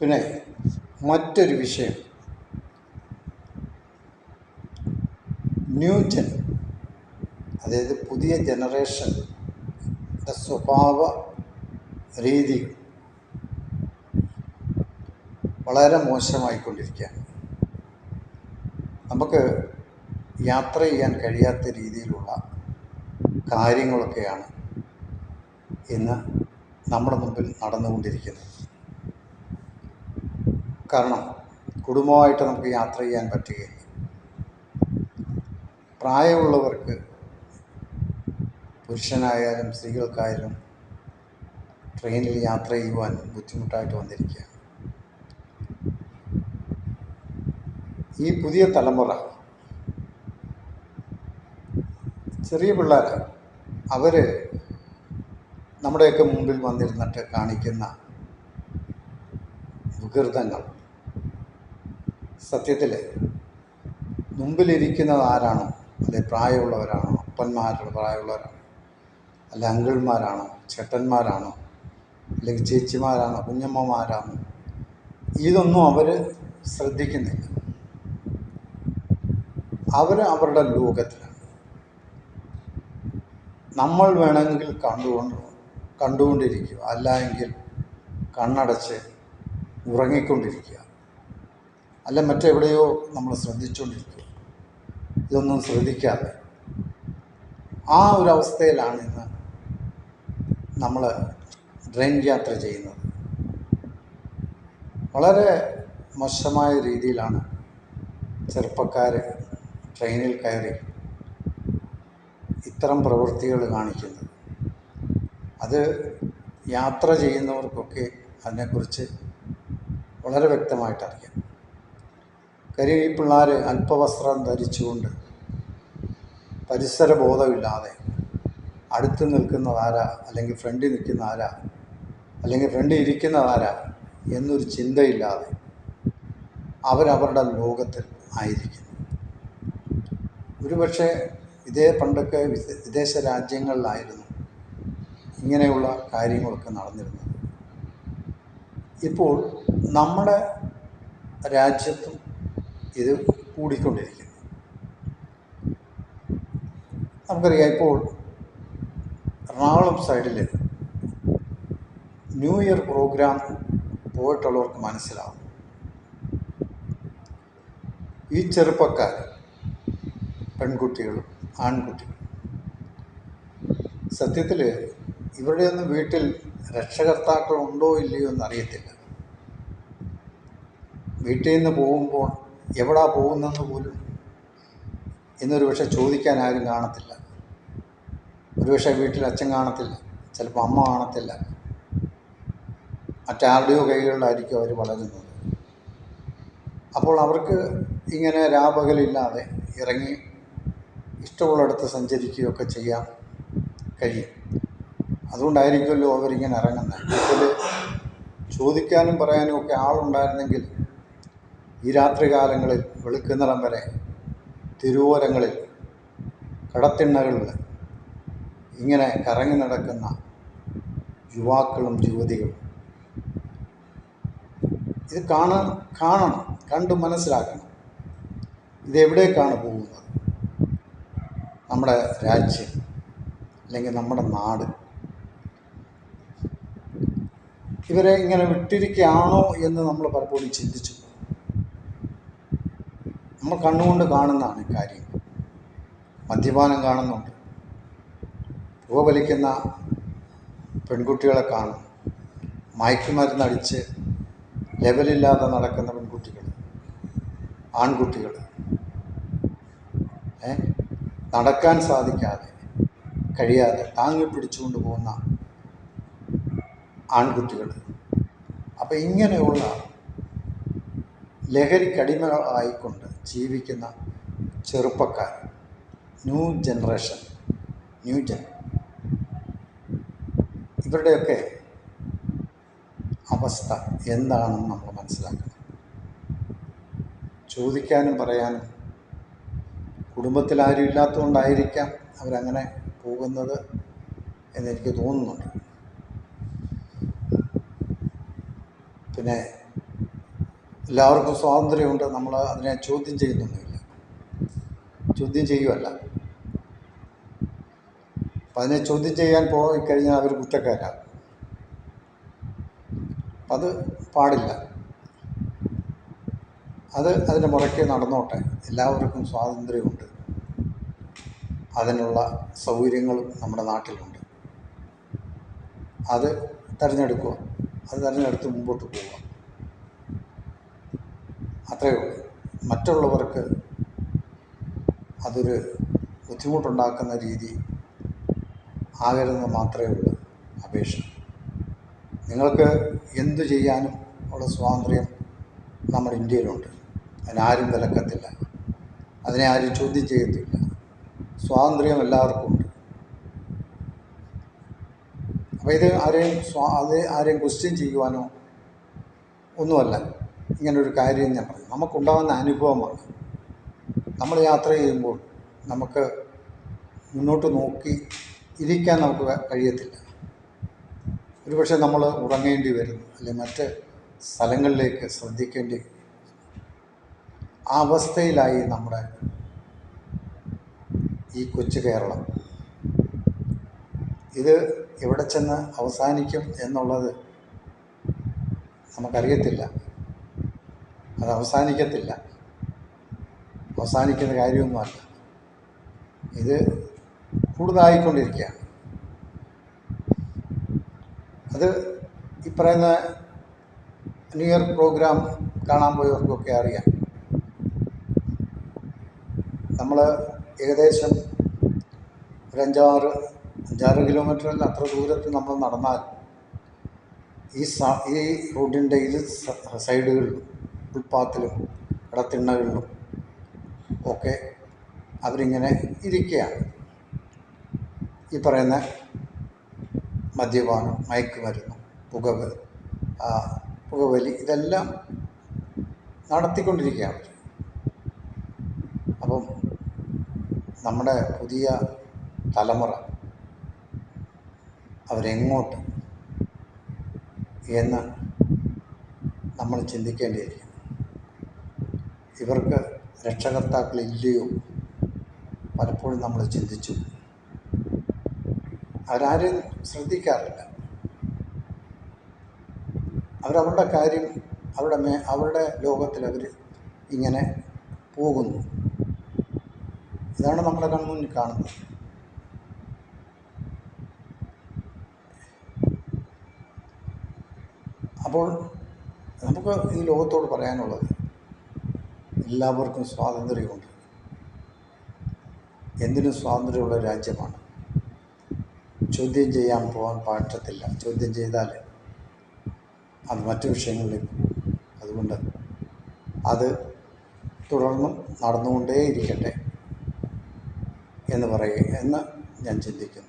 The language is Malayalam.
പിന്നെ മറ്റൊരു വിഷയം. ന്യൂജൻ അതായത് പുതിയ ജനറേഷൻ സ്വഭാവ രീതി വളരെ മോശമായിക്കൊണ്ടിരിക്കുകയാണ്. നമുക്ക് യാത്ര ചെയ്യാൻ കഴിയാത്ത രീതിയിലുള്ള കാര്യങ്ങളൊക്കെയാണ് ഇന്ന് നമ്മുടെ മുമ്പിൽ നടന്നുകൊണ്ടിരിക്കുന്നത്. കാരണം കുടുംബമായിട്ട് നമുക്ക് യാത്ര ചെയ്യാൻ പറ്റുകയില്ല. പ്രായമുള്ളവർക്ക് പുരുഷനായാലും സ്ത്രീകൾക്കായാലും ട്രെയിനിൽ യാത്ര ചെയ്യുവാൻ ബുദ്ധിമുട്ടായിട്ട് വന്നിരിക്കുകയാണ്. ഈ പുതിയ തലമുറ ചെറിയ പിള്ളേർ അവർ നമ്മുടെയൊക്കെ മുമ്പിൽ വന്നിരുന്നിട്ട് കാണിക്കുന്ന വികൃതങ്ങൾ സത്യത്തിൽ മുമ്പിലിരിക്കുന്നത് ആരാണോ? അല്ലെ പ്രായമുള്ളവരാണോ? അപ്പന്മാരുടെ പ്രായമുള്ളവരാണോ? അല്ലെ അങ്കിൾമാരാണോ? ചേട്ടന്മാരാണോ? അല്ലെങ്കിൽ ചേച്ചിമാരാണോ? കുഞ്ഞമ്മമാരാണോ? ഇതൊന്നും അവർ ശ്രദ്ധിക്കുന്നില്ല. അവർ അവരുടെ ലോകത്തിലാണ്. നമ്മൾ വേണമെങ്കിൽ കണ്ടുകൊണ്ട് കണ്ടുകൊണ്ടിരിക്കുക. അല്ല എങ്കിൽ കണ്ണടച്ച് ഉറങ്ങിക്കൊണ്ടിരിക്കുക. അല്ല മറ്റെവിടെയോ നമ്മൾ ശ്രദ്ധിച്ചുകൊണ്ടിരിക്കുക. ഇതൊന്നും ശ്രദ്ധിക്കാതെ. ആ ഒരു അവസ്ഥയിലാണ് ഇന്ന് നമ്മൾ ട്രെയിൻ യാത്ര ചെയ്യുന്നത്. വളരെ മോശമായ രീതിയിലാണ് ചെറുപ്പക്കാർ ട്രെയിനിൽ കയറി ഇത്തരം പ്രവൃത്തികൾ കാണിക്കുന്നത്. അത് യാത്ര ചെയ്യുന്നവർക്കൊക്കെ അതിനെക്കുറിച്ച് വളരെ വ്യക്തമായിട്ട് അറിയാം കാര്യം ഈ പിള്ളേർ അല്പവസ്ത്രം ധരിച്ചുകൊണ്ട് പരിസര ബോധമില്ലാതെ അടുത്ത് നിൽക്കുന്ന ആരാ അല്ലെങ്കിൽ ഫ്രണ്ടിൽ നിൽക്കുന്ന ആരാ അല്ലെങ്കിൽ ഫ്രണ്ടിൽ ഇരിക്കുന്ന ആരാ എന്നൊരു ചിന്തയില്ലാതെ അവരവരുടെ ലോകത്തിൽ ആയിരിക്കുന്നു. ഒരുപക്ഷെ ഇതേ പണ്ടൊക്കെ വിദേശ രാജ്യങ്ങളിലായിരുന്നു ഇങ്ങനെയുള്ള കാര്യങ്ങളൊക്കെ നടന്നിരുന്നത്. ഇപ്പോൾ നമ്മുടെ രാജ്യത്തും ഇത് കൂടിക്കൊണ്ടിരിക്കുന്നു. നമുക്കറിയാം ഇപ്പോൾ എറണാകുളം സൈഡിൽ ന്യൂ ഇയർ പ്രോഗ്രാം പോയിട്ടുള്ളവർക്ക് മനസ്സിലാവും. ഈ ചെറുപ്പക്കാർ പെൺകുട്ടികളും ആൺകുട്ടികളും സത്യത്തിൽ ഇവരുടെയൊന്നും വീട്ടിൽ രക്ഷകർത്താക്കൾ ഉണ്ടോ ഇല്ലയോ എന്നറിയത്തില്ല. വീട്ടിൽ നിന്ന് പോകുമ്പോൾ എവിടാ പോകുന്നതെന്ന് പോലും ഇന്നൊരു പക്ഷെ ചോദിക്കാൻ ആരും കാണത്തില്ല. ഒരുപക്ഷെ വീട്ടിൽ അച്ഛൻ കാണത്തില്ല ചിലപ്പോൾ അമ്മ കാണത്തില്ല. മറ്റാരുടെയോ കൈകളിലായിരിക്കും അവർ വളരുന്നത്. അപ്പോൾ അവർക്ക് ഇങ്ങനെ രാപകലില്ലാതെ ഇറങ്ങി ഇഷ്ടമുള്ളിടത്ത് സഞ്ചരിക്കുകയൊക്കെ ചെയ്യാൻ കഴിയും. അതുകൊണ്ടായിരിക്കുമല്ലോ അവരിങ്ങനെ ഇറങ്ങുന്നത്. ഇതിൽ ചോദിക്കാനും പറയാനും ഒക്കെ ആളുണ്ടായിരുന്നെങ്കിൽ ഈ രാത്രികാലങ്ങളിൽ വെളുക്കുന്നിടം വരെ തിരുവോരങ്ങളിൽ കടത്തിണ്ണകളിൽ ഇങ്ങനെ കറങ്ങി നടക്കുന്ന യുവാക്കളും യുവതികളും. ഇത് കാണാൻ കാണണം കണ്ടു മനസ്സിലാക്കണം. ഇതെവിടേക്കാണ് പോകുന്നത്? നമ്മുടെ രാജ്യം അല്ലെങ്കിൽ നമ്മുടെ നാട്. ഇവരെ ഇങ്ങനെ വിട്ടിരിക്കുകയാണോ എന്ന് നമ്മൾ പലപ്പോഴും ചിന്തിച്ചു നമ്മൾ കണ്ണുകൊണ്ട് കാണുന്നതാണ് കാര്യം. മദ്യപാനം കാണുന്നുണ്ട്. പുകവലിക്കുന്ന പെൺകുട്ടികളെ കാണും. മയക്കുമരുന്നടിച്ച് ലെവലില്ലാതെ നടക്കുന്ന പെൺകുട്ടികൾ ആൺകുട്ടികൾ. നടക്കാൻ സാധിക്കാതെ കഴിയാതെ താങ്ങി പിടിച്ചുകൊണ്ട് പോകുന്ന ആൺകുട്ടികൾ. അപ്പം ഇങ്ങനെയുള്ള ലഹരിക്കടിമകളായിക്കൊണ്ട് ജീവിക്കുന്ന ചെറുപ്പക്കാർ ന്യൂ ജനറേഷൻ ന്യൂ ജൻ ഇവരുടെയൊക്കെ അവസ്ഥ എന്താണെന്ന് നമ്മൾ മനസ്സിലാക്കണം. ചോദിക്കാനും പറയാനും. കുടുംബത്തിൽ ആരും ഇല്ലാത്തതുകൊണ്ടായിരിക്കാം അവരങ്ങനെ പോകുന്നത് എന്നെനിക്ക് തോന്നുന്നുണ്ട്. പിന്നെ എല്ലാവർക്കും സ്വാതന്ത്ര്യമുണ്ട്. നമ്മൾ അതിനെ ചോദ്യം ചെയ്യുന്നൊന്നുമില്ല. ചോദ്യം ചെയ്യുമല്ല അപ്പം അതിനെ ചോദ്യം ചെയ്യാൻ പോയി കഴിഞ്ഞാൽ അവർ കുറ്റക്കാരാണ് അത് പാടില്ല. അത് അതിന്റെ മുറയ്ക്ക് നടന്നോട്ടെ. എല്ലാവർക്കും സ്വാതന്ത്ര്യമുണ്ട്. അതിനുള്ള സൗകര്യങ്ങളും നമ്മുടെ നാട്ടിലുണ്ട്. അത് തിരഞ്ഞെടുക്കുക. അത് തിരഞ്ഞെടുത്ത് മുമ്പോട്ട് പോവുക. അത്രയേ ഉള്ളൂ. മറ്റുള്ളവർക്ക് അതൊരു ബുദ്ധിമുട്ടുണ്ടാക്കുന്ന രീതി ആകരുതെന്ന് മാത്രമേ ഉള്ളൂ അപേക്ഷ. നിങ്ങൾക്ക് എന്തു ചെയ്യാനും ഉള്ള സ്വാതന്ത്ര്യം നമ്മുടെ ഇന്ത്യയിലുണ്ട്. അതിനാരും വിലക്കത്തില്ല. അതിനെ ആരും ചോദ്യം ചെയ്യത്തില്ല. സ്വാതന്ത്ര്യം എല്ലാവർക്കും ഉണ്ട്. അപ്പോൾ ഇത് ആരെയും സ്വാ അത് ആരെയും ക്വസ്റ്റ്യൻ ചെയ്യുവാനോ ഒന്നുമല്ല. ഇങ്ങനൊരു കാര്യം ഞാൻ പറഞ്ഞു. നമുക്കുണ്ടാകുന്ന അനുഭവമാണ്. നമ്മൾ യാത്ര ചെയ്യുമ്പോൾ നമുക്ക് മുന്നോട്ട് നോക്കി ഇരിക്കാൻ നമുക്ക് കഴിയത്തില്ല. ഒരുപക്ഷെ നമ്മൾ ഉറങ്ങേണ്ടി വരുന്നു അല്ലെങ്കിൽ മറ്റ് സ്ഥലങ്ങളിലേക്ക് ശ്രദ്ധിക്കേണ്ടി ആ അവസ്ഥയിലായി നമ്മുടെ ഈ കൊച്ചു കേരളം. ഇത് എവിടെ ചെന്ന് അവസാനിക്കും എന്നുള്ളത് നമുക്കറിയത്തില്ല. അത് അവസാനിക്കത്തില്ല. അവസാനിക്കുന്ന കാര്യമൊന്നുമല്ല. ഇത് കൂടുതലായിക്കൊണ്ടിരിക്കുകയാണ്. അത് ഈ പറയുന്ന ന്യൂ ഇയർ പ്രോഗ്രാം കാണാൻ പോയവർക്കൊക്കെ അറിയാം. നമ്മൾ ഏകദേശം ഒരു അഞ്ചാറ് അഞ്ചാറ് കിലോമീറ്ററിൽ അത്ര ദൂരത്ത് നമ്മൾ നടന്നാൽ ഈ ഈ റോഡിന്റെ സ- സൈഡുകളിലും ഫുട്പാത്തിലും ഇടത്തിണ്ണകളിലും ഒക്കെ അവരിങ്ങനെ ഇരിക്കുകയാണ്. ഈ പറയുന്ന മദ്യപാനം മയക്കുമരുന്ന് പുകവ പുകവലി ഇതെല്ലാം നടത്തിക്കൊണ്ടിരിക്കുകയാണ്. അപ്പം നമ്മുടെ പുതിയ തലമുറ അവരെങ്ങോട്ട് എന്ന് നമ്മൾ ചിന്തിക്കേണ്ടിയിരിക്കും ഇവർക്ക് രക്ഷകർത്താക്കളില്ലയോ പലപ്പോഴും നമ്മൾ ചിന്തിച്ചു. അവരാരും ശ്രദ്ധിക്കാറില്ല. അവരവരുടെ കാര്യം അവരുടെ മേ അവരുടെ ലോകത്തിൽ അവർ ഇങ്ങനെ പോകുന്നു. ഇതാണ് നമ്മുടെ കൺമുന്നിൽ കാണുന്നത്. അപ്പോൾ നമുക്ക് ഈ ലോകത്തോട് പറയാനുള്ളത് എല്ലാവർക്കും സ്വാതന്ത്ര്യമുണ്ട്. എന്തിനും സ്വാതന്ത്ര്യമുള്ള രാജ്യമാണ്. ചോദ്യം ചെയ്യാൻ പോകാൻ പറ്റത്തില്ല ചോദ്യം ചെയ്താൽ അത് മറ്റു വിഷയങ്ങളിൽ അതുകൊണ്ട് അത് തുടർന്നും നടന്നുകൊണ്ടേയിരിക്കട്ടെ എന്ന് പറയുക എന്ന് ഞാൻ ചിന്തിക്കുന്നു.